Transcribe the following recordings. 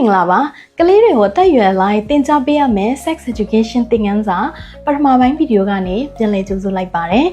င်္ဂလာပါ ကလေးတွေကိုအသက်အရွယ်လိုက်သင်ကြားပေးရမယ် sex education သင်ခန်းစာပထမပိုင်းဗီဒီယိုကနေပြန်လည်ကြိုဆိုလိုက်ပါတယ်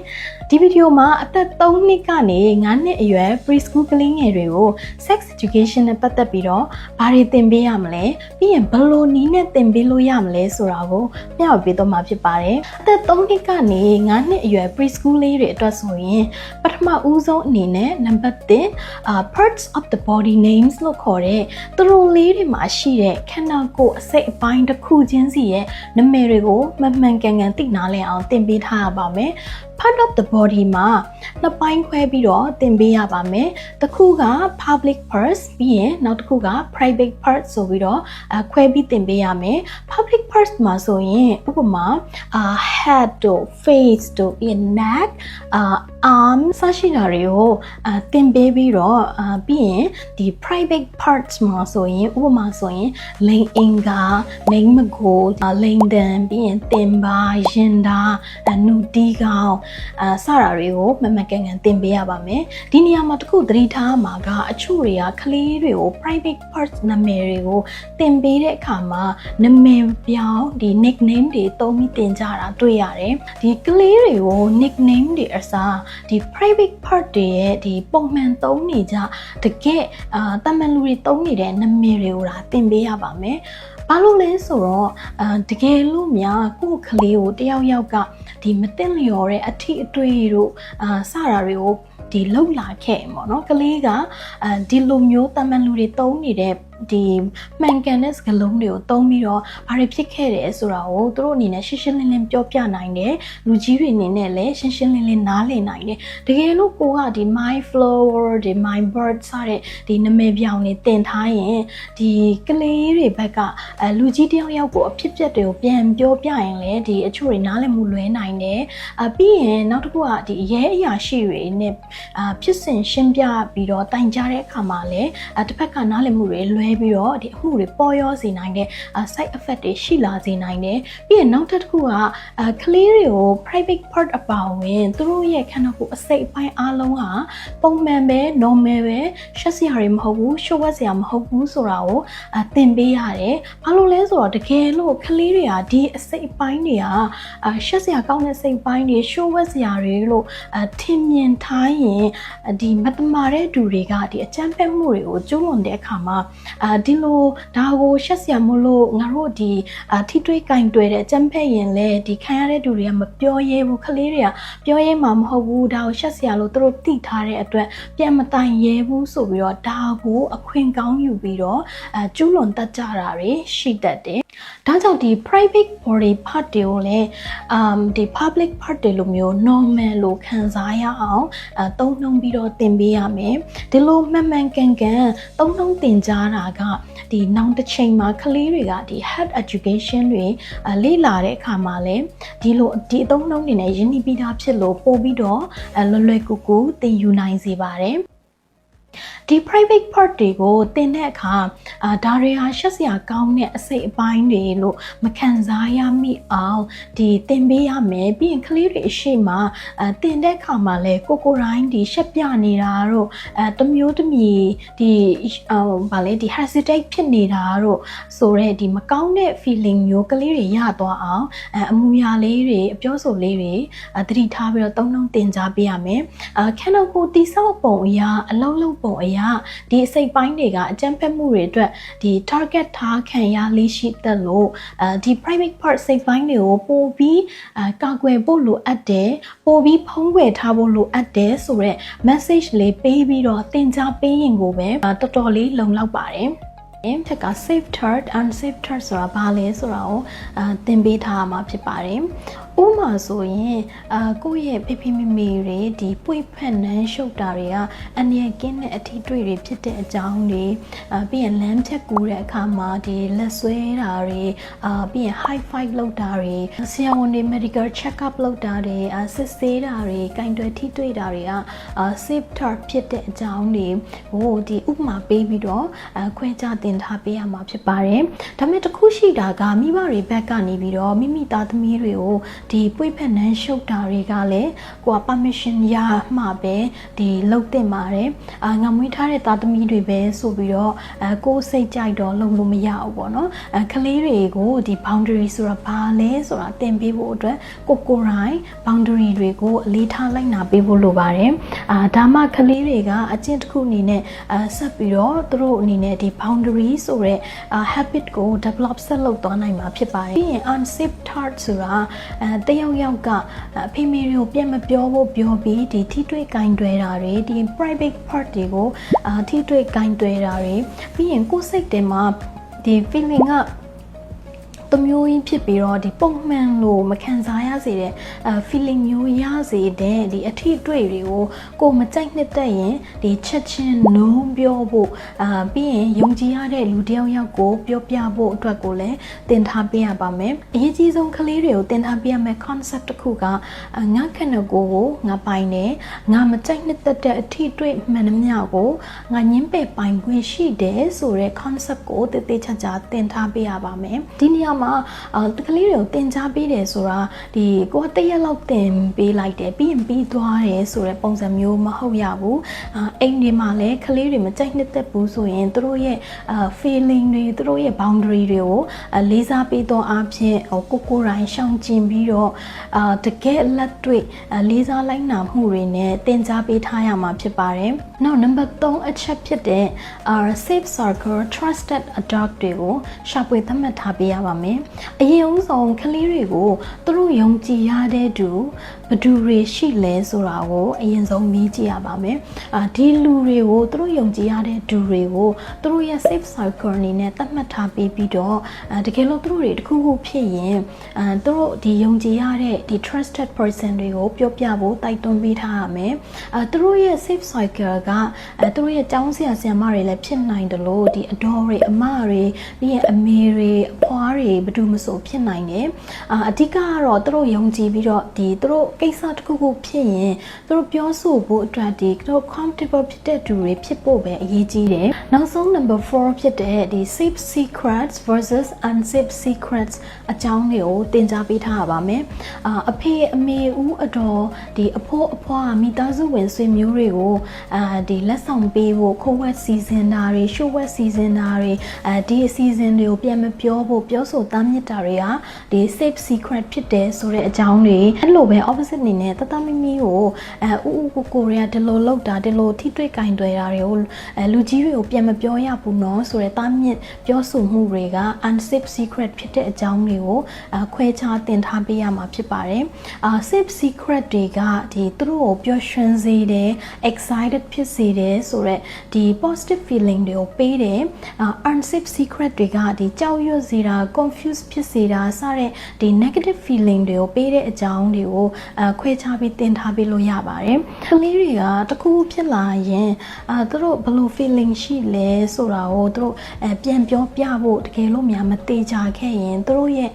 ဒီဗီဒီယိုမှာအသက်3နှစ်ကနေ9နှစ်အရွယ် preschool ကလေးငယ်တွေကို sex education နဲ့ပတ်သက်ပြီးတော့ဘာတွေသင်ပေးရမလဲပြီးရင်ဘယ်လိုနည်းနဲ့သင်ပေးလို့ရမလဲဆိုတာကိုမျှဝေပေးတော့မှာဖြစ်ပါတယ်အသက်3နှစ်ကနေ9နှစ်အရွယ် preschool လေးတွေအတွက်ဆိုရင်ပထမဦးဆုံးအနေနဲ့နံပါတ်1အာ parts of the body names လို့ခေါ်တဲ့သူတို့လေးတွေမှာရှိတဲ့ခန္ဓာကိုယ်အစိတ်အပိုင်းတစ်ခုချင်းစီရဲ့နာမည်တွေကိုမမှန်ကန်ကန်သိနာလည်အောင်သင်ပေးထားရပါမယ် part of the body မှာနှစ်ပိုင်းခွဲပြီးတော့သင်ပေးရပါမယ်။တစ်ခုက public parts ပြီးရင်နောက်တစ်ခုက private parts ဆိုပြီးတော့အခွဲပြီးသင်ပေးရမယ်။ public parts မှာဆိုရင်ဥပမာအာ head တို့ face တို့ပြီးရင် neck အာ arm စရှိတာတွေကိုအသင်ပေးပြီးတော့အာပြီးရင်ဒီ private parts မှာဆိုရင်ဥပမာဆိုရင်လိန်အင်္ဂါလိန်မကိုလိန်တန်ပြီးရင်တင်ပါရင်တာအနုတီးကောင်းအာစတာတွေကိုမမကန်ကန်သင်ပေးရပါမယ်ဒီနေရာမှာတခုသတိထားမှာကအချို့တွေကကလေးတွေကို private parts နာမည်တွေကိုသင်ပေးတဲ့အခါမှာနာမည်ပြောင်းဒီ nickname တွေသုံးပြီးသင်ကြတာတွေ့ရတယ်ဒီကလေးတွေကို nickname တွေအစားဒီ private part တွေရဲ့ဒီပုံမှန်သုံးနေကြတကယ်အာတမန်လူတွေသုံးနေတဲ့နာမည်တွေကိုဒါသင်ပေးရပါမယ်ဘာလို့လဲဆိုတော့အာတကယ်လို့များကိုယ့်ကလေးကိုတယောက်ယောက်ကဒီမသိလျော်တဲ့အထီးအတွေ့တို့အာစတာတွေကိုဒီလှုပ်လာခဲ့ပေါ့နော်ကလေးကအဲဒီလိုမျိုးတမန်လူတွေသုံးနေတဲ့ ဒီမှန်ကန်တဲ့စကားလုံးတွေကိုသုံးပြီးတော့ဘာတွေဖြစ်ခဲ့တယ်ဆိုတာကိုသူတို့အနေနဲ့ရှင်းရှင်းလင်းလင်းပြောပြနိုင်တယ်လူကြီးတွေအနေနဲ့လည်းရှင်းရှင်းလင်းလင်းနားလည်နိုင်တယ်တကယ်လို့ကိုကဒီ my flower ဒီ my bird စတဲ့ဒီနာမည်ပြောင်တွေတင်ထားရင်ဒီကလေးတွေဘက်ကအဲလူကြီးတယောက်ယောက်ကိုအဖြစ်ပြက်တွေကိုပြန်ပြောပြရင်လည်းဒီအချို့တွေနားလည်မှုလွဲနိုင်တယ်အပြီးရင်နောက်တစ်ခုကဒီအရေးအရာရှိတွေနဲ့အာဖြစ်စဉ်ရှင်းပြပြီးတော့တိုင်ကြတဲ့အခါမှာလည်းတစ်ဖက်ကနားလည်မှုတွေလွဲပြီးတော့ဒီအမှုတွေပေါ်ရောစေနိုင်တဲ့ side effect တွေရှိလာစေနိုင်တယ်ပြီးရင်နောက်တစ်ခုကအာကလေးတွေကို private part အပါဝင်သူတို့ရဲ့ခန္ဓာကိုယ်အစိတ်အပိုင်းအားလုံးဟာပုံမှန်ပဲ normal ပဲရှက်စရာတွေမဟုတ်ဘူးရှုပ်ဝက်စရာမဟုတ်ဘူးဆိုတာကိုအသင်ပေးရတယ်ဘာလို့လဲဆိုတော့တကယ်လို့ကလေးတွေကဒီအစိတ်အပိုင်းတွေကအာရှက်စရာကောင်းတဲ့စိတ်ပိုင်းတွေရှုပ်ဝက်စရာတွေလို့အထင်မြင်ထားရင်ဒီမတမာတဲ့သူတွေကဒီအကြမ်းဖက်မှုတွေကိုကျူးလွန်တဲ့အခါမှာအာဒီလိုဒါကိုရှက်စရာမလို့ငါတို့ဒီအာထိတွေးကင်တွေ့တဲ့အကြမ်းဖက်ရင်လဲဒီခံရတဲ့သူတွေကမပြောရဲဘူးကလေးတွေကပြောရဲမှာမဟုတ်ဘူးဒါကိုရှက်စရာလို့သူတို့သိထားတဲ့အတွက်ပြန်မတိုင်ရဲဘူးဆိုပြီးတော့ဒါကိုအခွင့်ကောင်းယူပြီးတော့အကျူးလွန်တတ်ကြတာတွေရှိတတ်တယ် ဒါကြောင့်ဒီ private body part တွေကိုလည်း um ဒီ public part တွေလိုမျိုး normal လို့ခံစားရအောင်အသုံးနှုန်းပြီးတော့သင်ပေးရမယ်ဒီလိုမှန်မှန်ကန်ကန်သုံးနှုန်းသင်ကြားတာကဒီနောက်တစ်ချိန်မှာကလေးတွေကဒီ health education တွေလေ့လာတဲ့အခါမှာလည်းဒီလိုဒီအသုံးနှုန်းတွေနဲ့ရင်းနှီးပြီးသားဖြစ်လို့ပို့ပြီးတော့လွယ်လွယ်ကူကူသင်ယူနိုင်စေပါတယ် ဒီ private part တွေကိုတင်တဲ့အခါအာဒါတွေဟာရှက်စရာကောင်းတဲ့အစိတ်အပိုင်းတွေလို့မခံစားရမိအောင်ဒီတင်ပေးရမယ်ပြီးရင်ကလေးတွေအရှိမအတင်တဲ့အခါမှာလဲကိုကိုတိုင်းဒီရှက်ပြနေတာတို့အဲတမျိုးတမီဒီဟိုဗာလဲဒီ hesitate ဖြစ်နေတာတို့ဆိုတော့ဒီမကောင်းတဲ့ feeling မျိုးကလေးတွေရသွားအောင်အအမူအရာလေးတွေအပြောဆိုလေးတွေသတိထားပြီးတော့သုံးလုံးတင် जा ပေးရမယ်အခန္ဓာကိုယ်တိဆောက်ပုံအရာအလုံးလုံးပုံအရာဒီအစိတ်ပိုင်းတွေကအကြမ်းဖက်မှုတွေအတွက်ဒီ target ထားခံရလေးရှိတဲ့လို့အဲဒီ private part စိတ်ပိုင်းတွေကိုပို့ပြီးအကာကွယ်ဖို့လိုအပ်တယ်ပို့ပြီးဖုံးကွယ်ထားဖို့လိုအပ်တယ်ဆိုတော့ message လေးပေးပြီးတော့သင် जा ပေးရင်ကိုပဲတော်တော်လေးလုံလောက်ပါတယ်ထက်က safe third unsafe third ဆိုတာဘာလဲဆိုတာကိုအာသင်ပေးထားမှာဖြစ်ပါတယ် ဥမာဆိုရင်အာကိုယ့်ရဲ့ဖေဖေမေမေတွေဒီပွေဖက်နန်းရှုပ်တာတွေကအနည်းကင်းတဲ့အထီးတွေ့တွေဖြစ်တဲ့အကြောင်းတွေအာပြီးရင်လမ်းဖြတ်ကူးတဲ့အခါမှာဒီလက်ဆွဲတာတွေအာပြီးရင် high five လုပ်တာတွေဆရာဝန်တွေ medical check up လုပ်တာတွေအာစစ်ဆေးတာတွေကင်တွယ်ထိတွေ့တာတွေကအာ safe third ဖြစ်တဲ့အကြောင်းတွေဟိုဒီဥပမာပေးပြီးတော့အခွဲခြားတင်ထားပေးရမှာဖြစ်ပါတယ်ဒါပေမဲ့တခုရှိတာကမိဘတွေဘက်ကနေပြီးတော့မိမိသားသမီးတွေကိုဒီပွေဖက်နှန်းရှုပ်တာတွေကလည်းကိုက permission ရမှပဲဒီလုတ်တင်ပါတယ်အာငါမွေးထားတဲ့သားသမီးတွေပဲဆိုပြီးတော့အဲကိုယ်စိတ်ကြိုက်တော့လုံလို့မရဘူးပေါ့နော်အဲကလေးတွေကိုဒီ boundary ဆိုတာဘာလဲဆိုတာသင်ပေးဖို့အတွက်ကိုကိုယ်တိုင် boundary တွေကိုအလေးထားလိုက်နာပေးဖို့လိုပါတယ်အာဒါမှကလေးတွေကအကျင့်တစ်ခုအနေနဲ့အဲဆက်ပြီးတော့သူတို့အနေနဲ့ဒီ boundary ဆိုတဲ့အာ habit ကို develop ဆက်လုပ်သွားနိုင်မှာဖြစ်ပါတယ်ပြီးရင် unsafe tart ဆိုတာအဲတယောက်ယောက်ကအဖေမေတွေကိုပြန်မပြောဖို့ပြောပြီးဒီထိတွေ့ကင်တွယ်တာတွေဒီ private part တွေကိုအာထိတွေ့ကင်တွယ်တာတွေပြီးရင်ကိုယ်စိတ်ထဲမှာဒီ feeling က တမျိုးကြီးဖြစ်ပြီးတော့ဒီပုံမှန်လို့မခံစားရစေတဲ့အဲ feeling မျိုးရစေတဲ့ဒီအထီးတွေ့တွေကိုကိုမကြိုက်နှစ်သက်ရင်ဒီချက်ချင်းလုံးပြောဖို့အာပြီးရင်ယုံကြည်ရတဲ့လူတစ်ယောက်ယောက်ကိုပြောပြဖို့အတွက်ကိုလည်းသင်ထားပေးရပါမယ်အရေးကြီးဆုံးကလေးတွေကိုသင်ထားပေးရမယ့် concept တစ်ခုကအာငါခဏကိုကိုငါပိုင်တယ်ငါမကြိုက်နှစ်သက်တဲ့အထီးတွေ့မှန်သမျှကိုငါညင်းပယ်ပိုင်ခွင့်ရှိတယ်ဆိုတဲ့ concept ကိုတည်တည်ချာချာသင်ထားပေးရပါမယ်ဒီနေရာမှာအာတကလေးတွေကိုသင်ကြားပေးတယ်ဆိုတာဒီကိုကတရက်လောက်သင်ပေးလိုက်တယ်ပြီးရင်ပြီးသွားတယ်ဆိုတဲ့ပုံစံမျိုးမဟုတ်ရဘူးအာအိမ်ဒီမှာလည်းကလေးတွေမကြိုက်နှစ်သက်ဘူးဆိုရင်သူတို့ရဲ့အာ feeling တွေသူတို့ရဲ့ boundary တွေကိုအာလေးစားပေးသောအဖြစ်ဟိုကိုကိုယ်တိုင်ရှောင်ကျင်ပြီးတော့အာတကယ်လက်တွေ့အာလေးစားလိုက်နာမှုတွေနဲ့သင်ကြားပေးထားရမှာဖြစ်ပါတယ်။နောက် number 3အချက်ဖြစ်တဲ့အာ safe circle trusted adult တွေကိုရှာဖွေသတ်မှတ်ထားပေးရပါမယ်။အရင်ဦးဆုံးကလေးတွေကိုသူတို့ယုံကြည်ရတဲ့သူဘယ်သူတွေရှိလဲဆိုတာကိုအရင်ဆုံးမေးကြည့်ရပါမယ်။အာဒီလူတွေကိုသူတို့ယုံကြည်ရတဲ့သူတွေကိုသူတို့ရဲ့ safe circle အနေနဲ့သတ်မှတ်ထားပေးပြီးတော့အာတကယ်လို့သူတို့တွေတခုခုဖြစ်ရင်အာသူတို့ဒီယုံကြည်ရတဲ့ဒီ trusted person တွေကိုပြောပြဖို့တိုက်တွန်းပေးထားရမယ်။အာသူတို့ရဲ့ safe circle ကအဲသူတို့ရဲ့ကျောင်းဆရာဆရာမတွေလည်းဖြစ်နိုင်တယ်လို့ဒီအတော်တွေအမတွေပြီးရင်အမေတွေအဖွားတွေဘယ်သူမဆိုဖြစ်နိုင်တယ်။အာအဓိကကတော့သူတို့ယုံကြည်ပြီးတော့ဒီသူတို့ကိစ္စတစ်ခုခုဖြစ်ရင်သူတို့ပြောဆိုဖို့အတွက်ဒီသူတို့ comfortable ဖြစ်တဲ့သူတွေဖြစ်ဖို့ပဲအရေးကြီးတယ်။နောက်ဆုံး number 4ဖြစ်တဲ့ဒီ safe secrets versus unsafe secrets အကြောင်းတွေကိုသင်ကြားပေးထားရပါမယ်။အာအဖေအမေဦးအတော်ဒီအဖိုးအဖွားမိသားစုဝင်ဆွေမျိုးတွေကိုအာဒီလက်ဆောင်ပေးဖို့ခိုးဝက်စီစဉ်တာတွေရှိုးဝက်စီစဉ်တာတွေအဲဒီအစီအစဉ်တွေကိုပြန်မပြောဖို့ပြောဆိုတားမြစ်တာတွေကဒီ safe secret ဖြစ်တယ်ဆိုတဲ့အကြောင်းတွေအဲ့လိုပဲ opposite အနေနဲ့တတမီမီကိုအဲဥဥကိုကိုတွေကဒီလိုလောက်တာဒီလိုထိတွေ့ကင်တွေ့တာတွေကိုအဲလူကြီးတွေကိုပြန်မပြောရဘူးနော်ဆိုတဲ့တားမြစ်ပြောဆိုမှုတွေက unsafe secret ဖြစ်တဲ့အကြောင်းတွေကိုအခွဲခြားတင်ထားပေးရမှာဖြစ်ပါတယ်အာ safe secret တွေကဒီသူတို့ကိုပျော်ရွှင်စေတယ် excited ဖြစ်စေတယ်ဆိုတော့ဒီ positive feeling တွေကိုပေးတယ် unsafe secret တွေကဒီကြောက်ရွံ့စေတာ confidence confuse ဖြစ်စေတာစတဲ့ဒီ negative feeling တွေကိုပေးတဲ့အကြောင်းတွေကိုအခွဲခြားပြီးသင်ထားပေးလို့ရပါတယ်ကလေးတွေကတခုခုဖြစ်လာရင်အာသူတို့ဘယ်လို feeling ရှိလဲဆိုတာကိုသူတို့အပြန်ပြောပြဖို့တကယ်လို့များမသေးကြခဲ့ရင်သူတို့ရဲ့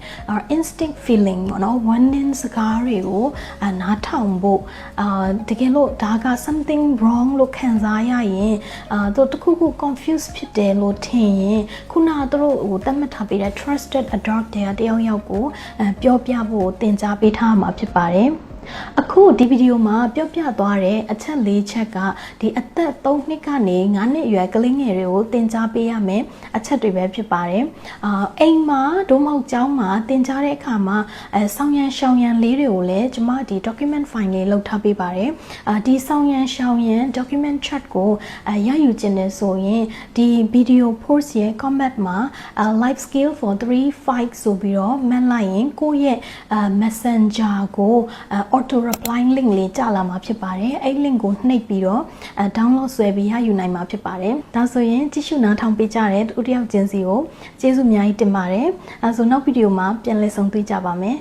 instinct feeling ပေါ့နော် warning စကားတွေကိုအနားထောင်ဖို့အာတကယ်လို့ဒါက something wrong လို့ခံစားရရင်အာသူတခုခု confuse ဖြစ်တယ်လို့ထင်ရင်ခုနကသူတို့ဟိုတတ်မှတ်ထားပေးတဲ့ trusted adult တွေကတယောက်ယောက်ကိုအပြောပြဖို့သင်ကြားပေးထားမှာဖြစ်ပါတယ် အခုဒီဗီဒီယိုမှာပြောပြသွားတဲ့အချက်၄ချက်ကဒီအသက်3နှစ်ကနေ9နှစ်အရွယ်ကလေးငယ်တွေကိုသင်ကြားပေးရမယ်အချက်တွေပဲဖြစ်ပါတယ်။အာအိမ်မှာဒို့မဟုတ်ကျောင်းမှာသင်ကြားတဲ့အခါမှာအဲဆောင်းရန်ရှောင်းရန်လေးတွေကိုလည်းကျွန်မဒီ document file လေးလုပ်ထားပေးပါတယ်။အာဒီဆောင်းရန်ရှောင်းရန် document chart ကိုအဲရယူခြင်းနဲ့ဆိုရင်ဒီ video post ရဲ့ comment မှာ life skill for 3 5ဆိုပြီးတော့မှတ်လိုက်ရင်ကိုယ့်ရဲ့ messenger ကို auto reply link လေးကြာလာမှာဖြစ်ပါတယ်အဲ့ link ကိုနှိပ်ပြီးတော့အဲ download ဆွဲပြီးရယူနိုင်မှာဖြစ်ပါတယ်ဒါဆိုရင်ကြည့်ရှုနားထောင်ပေးကြတဲ့တူတယောက်ချင်းစီကိုကျေးဇူးအများကြီးတင်ပါတယ်အဲဆိုနောက်ဗီဒီယိုမှာပြန်လည်ဆုံတွေ့ကြပါမယ်